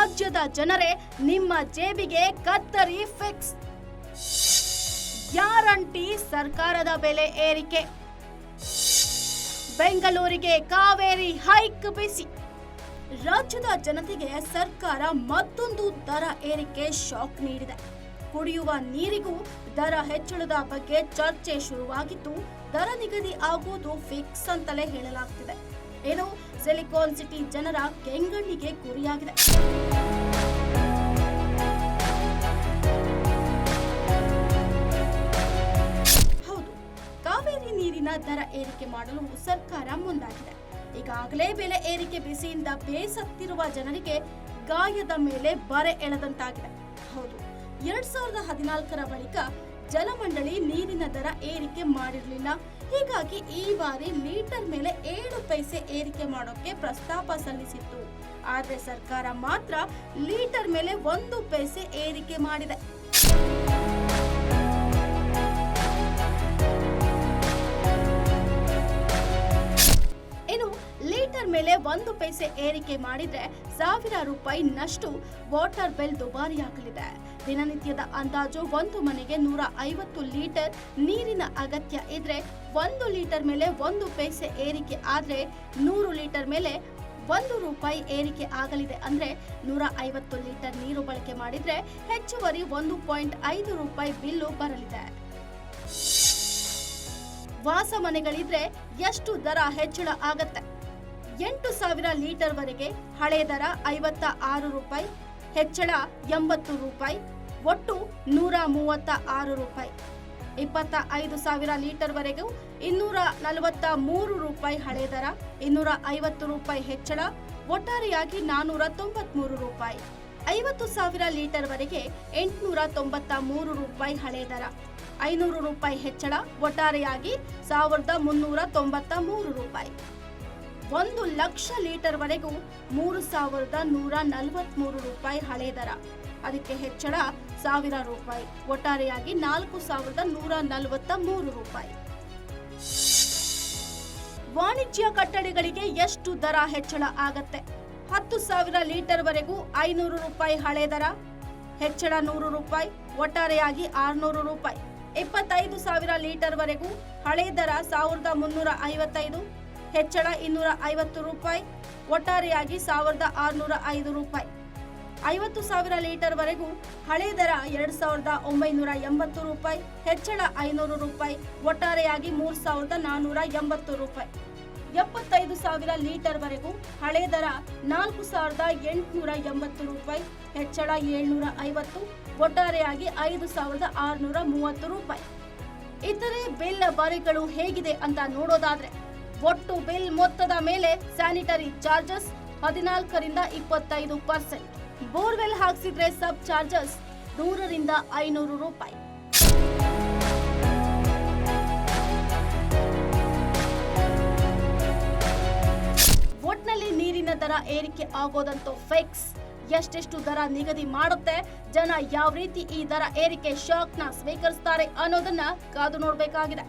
ರಾಜ್ಯದ ಜನರೇ, ನಿಮ್ಮ ಜೇಬಿಗೆ ಕತ್ತರಿ ಫಿಕ್ಸ್ ಗ್ಯಾರಂಟಿ ಸರ್ಕಾರದ ಬೆಲೆ ಏರಿಕೆ. ಬೆಂಗಳೂರಿಗೆ ಕಾವೇರಿ ಹೈಕ್ ಬಿಸಿ. ರಾಜ್ಯದ ಜನತೆಗೆ ಸರ್ಕಾರ ಮತ್ತೊಂದು ದರ ಏರಿಕೆ ಶಾಕ್ ನೀಡಿದೆ. ಕುಡಿಯುವ ನೀರಿಗೂ ದರ ಹೆಚ್ಚಳದ ಬಗ್ಗೆ ಚರ್ಚೆ ಶುರುವಾಗಿದ್ದು, ದರ ನಿಗದಿ ಆಗುವುದು ಫಿಕ್ಸ್ ಅಂತಲೇ ಹೇಳಲಾಗ್ತಿದೆ. ಏನು ಸಿಲಿಕಾನ್ ಸಿಟಿ ಜನರ ಕೆಂಗಣ್ಣಿಗೆ ಗುರಿಯಾಗಿದೆ. ಹೌದು, ಕಾವೇರಿ ನೀರಿನ ದರ ಏರಿಕೆ ಮಾಡಲು ಸರ್ಕಾರ ಮುಂದಾಗಿದೆ. ಈಗಾಗಲೇ ಬೆಲೆ ಏರಿಕೆ ಬಿಸಿಯಿಂದ ಬೇಸತ್ತಿರುವ ಜನರಿಗೆ ಗಾಯದ ಮೇಲೆ ಬರೆ ಎಳೆದಂತಾಗಿದೆ. ಹೌದು, ಎರಡ್ ಸಾವಿರದ ಹದಿನಾಲ್ಕರ ಬಳಿಕ ಜಲಮಂಡಳಿ ನೀರಿನ ದರ ಏರಿಕೆ ಮಾಡಿರಲಿಲ್ಲ. ಹೀಗಾಗಿ ಈ ಬಾರಿ ಲೀಟರ್ ಮೇಲೆ ಏಳು ಪೈಸೆ ಏರಿಕೆ ಮಾಡೋಕೆ ಪ್ರಸ್ತಾಪ ಸಲ್ಲಿಸಿತ್ತು. ಆದರೆ ಸರ್ಕಾರ ಮಾತ್ರ ಲೀಟರ್ ಮೇಲೆ ಒಂದು ಪೈಸೆ ಏರಿಕೆ ಮಾಡಿದೆ. ಮೇಲೆ ಒಂದು ಪೈಸೆ ಏರಿಕೆ ಮಾಡಿದ್ರೆ ಸಾವಿರ ರೂಪಾಯಿ ನಷ್ಟು ವಾಟರ್ ಬಿಲ್ ದುಬಾರಿಯಾಗಲಿದೆ. ದಿನನಿತ್ಯದ ಅಂದಾಜು ಒಂದು ಮನೆಗೆ ನೂರ ಐವತ್ತು ಲೀಟರ್ ನೀರಿನ ಅಗತ್ಯ ಇದ್ರೆ ಒಂದು ಲೀಟರ್ ಮೇಲೆ ಒಂದು ಪೈಸೆ ಏರಿಕೆ ಆದ್ರೆ ನೂರು ಲೀಟರ್ ಮೇಲೆ ಒಂದು ರೂಪಾಯಿ ಏರಿಕೆ ಆಗಲಿದೆ ಅಂದ್ರೆ ನೂರ ಐವತ್ತು ಲೀಟರ್ ನೀರು ಬಳಕೆ ಮಾಡಿದ್ರೆ ಹೆಚ್ಚುವರಿ ಒಂದು ಪಾಯಿಂಟ್ ಐದು ರೂಪಾಯಿ ಬಿಲ್ಲು ಬರಲಿದೆ. ವಾಸ ಮನೆಗಳಿದ್ರೆ ಎಷ್ಟು ದರ ಹೆಚ್ಚಳ ಆಗತ್ತೆ? ಎಂಟು ಸಾವಿರ ಲೀಟರ್ ವರೆಗೆ ಹಳೆ ದರ ಐವತ್ತ ಆರು ರೂಪಾಯಿ, ಹೆಚ್ಚಳ ಎಂಬತ್ತು ರೂಪಾಯಿ, ಒಟ್ಟು ನೂರ ಮೂವತ್ತ ಆರು ರೂಪಾಯಿ. ಇಪ್ಪತ್ತ ಐದು ಸಾವಿರ ಲೀಟರ್ ವರೆಗೂ ಇನ್ನೂರ ನಲವತ್ತ ಮೂರು ರೂಪಾಯಿ ಹಳೆ ದರ, ಇನ್ನೂರ ಐವತ್ತು ರೂಪಾಯಿ ಹೆಚ್ಚಳ, ಒಟ್ಟಾರೆಯಾಗಿ ನಾನೂರ ತೊಂಬತ್ಮೂರು ರೂಪಾಯಿ. ಐವತ್ತು ಸಾವಿರ ಲೀಟರ್ ವರೆಗೆ ಎಂಟುನೂರ ತೊಂಬತ್ತ ಮೂರು ರೂಪಾಯಿ ಹಳೆ ದರ, ಐನೂರು ರೂಪಾಯಿ ಹೆಚ್ಚಳ, ಒಟ್ಟಾರೆಯಾಗಿ ಸಾವಿರದ ಮುನ್ನೂರ ತೊಂಬತ್ತ ಮೂರು ರೂಪಾಯಿ. ಒಂದು ಲಕ್ಷ ಲೀಟರ್ ವರೆಗೂ ಮೂರು ಸಾವಿರದ ನೂರ ನಲವತ್ಮೂರು ರೂಪಾಯಿ ಹಳೆ ದರ. ಅದಕ್ಕೆ ಹೆಚ್ಚಳ ಸಾವಿರ ರೂಪಾಯಿ. ಒಟ್ಟಾರೆಯಾಗಿ ನಾಲ್ಕು ಸಾವಿರದ ನೂರ ನಲವತ್ತ ಮೂರು ರೂಪಾಯಿ. ವಾಣಿಜ್ಯ ಕಟ್ಟಡಗಳಿಗೆ ಎಷ್ಟು ದರ ಹೆಚ್ಚಳ ಆಗತ್ತೆ? ಹತ್ತು ಸಾವಿರ ಲೀಟರ್ ವರೆಗೂ ಐನೂರು ರೂಪಾಯಿ ಹಳೆ ದರ. ಹೆಚ್ಚಳ ನೂರು ರೂಪಾಯಿ, ಒಟ್ಟಾರೆಯಾಗಿ ಆರ್ನೂರು ರೂಪಾಯಿ. ಇಪ್ಪತ್ತೈದು ಸಾವಿರ ಲೀಟರ್ ವರೆಗೂ ಹಳೆ ದರ ಸಾವಿರದ ಮುನ್ನೂರ ಐವತ್ತೈದು. ಹೆಚ್ಚಳ ಇನ್ನೂರ ಐವತ್ತು ರೂಪಾಯಿ. ಒಟ್ಟಾರೆಯಾಗಿ ಸಾವಿರದ ಆರುನೂರ ಐದು ರೂಪಾಯಿ. ಐವತ್ತು ಸಾವಿರ ಲೀಟರ್ ವರೆಗೂ ಹಳೆ ದರ ಎರಡ್ ಸಾವಿರದ ಒಂಬೈನೂರ ಎಂಬತ್ತು ರೂಪಾಯಿ. ಹೆಚ್ಚಳ ಐನೂರು ರೂಪಾಯಿ. ಒಟ್ಟಾರೆಯಾಗಿ ಮೂರ್ ಸಾವಿರದ ನಾನ್ನೂರ ಎಂಬತ್ತು ರೂಪಾಯಿ. ಎಪ್ಪತ್ತೈದು ಸಾವಿರ ಲೀಟರ್ ವರೆಗೂ ಹಳೆ ದರ ನಾಲ್ಕು ಸಾವಿರದ ಎಂಟುನೂರ ಎಂಬತ್ತು ರೂಪಾಯಿ. ಹೆಚ್ಚಳ ಏಳ್ನೂರ ಐವತ್ತು ಒಟ್ಟಾರೆಯಾಗಿ ಐದು ಸಾವಿರದ ಆರುನೂರ ಮೂವತ್ತು ರೂಪಾಯಿ. ಇತರೆ ಬಿಲ್ ಬಾರಿಗಳು ಹೇಗಿದೆ ಅಂತ ನೋಡೋದಾದ್ರೆ ಒಟ್ಟು ಬಿಲ್ ಮೊತ್ತದ ಮೇಲೆ ಸ್ಯಾನಿಟರಿ ಚಾರ್ಜಸ್ ಹದಿನಾಲ್ಕರಿಂದ ಇಪ್ಪತ್ತೈದು ಪರ್ಸೆಂಟ್. ಬೋರ್ವೆಲ್ ಹಾಕ್ಸಿದ್ರೆ ಸಬ್ ಚಾರ್ಜಸ್ ನೂರರಿಂದ ಐನೂರು ರೂಪಾಯಿ. ಒಟ್ನಲ್ಲಿ ನೀರಿನ ದರ ಏರಿಕೆ ಆಗೋದಂತೂ ಫಿಕ್ಸ್. ಎಷ್ಟೆಷ್ಟು ದರ ನಿಗದಿ ಮಾಡುತ್ತೆ? ಜನ ಯಾವ ರೀತಿ ಈ ದರ ಏರಿಕೆ ಶಾಕ್ನ ಸ್ವೀಕರಿಸ್ತಾರೆ ಅನ್ನೋದನ್ನ ಕಾದು ನೋಡಬೇಕಾಗಿದೆ.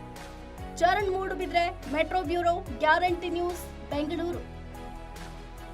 Charan Moodbidri metro bureau Guarantee News Bengaluru.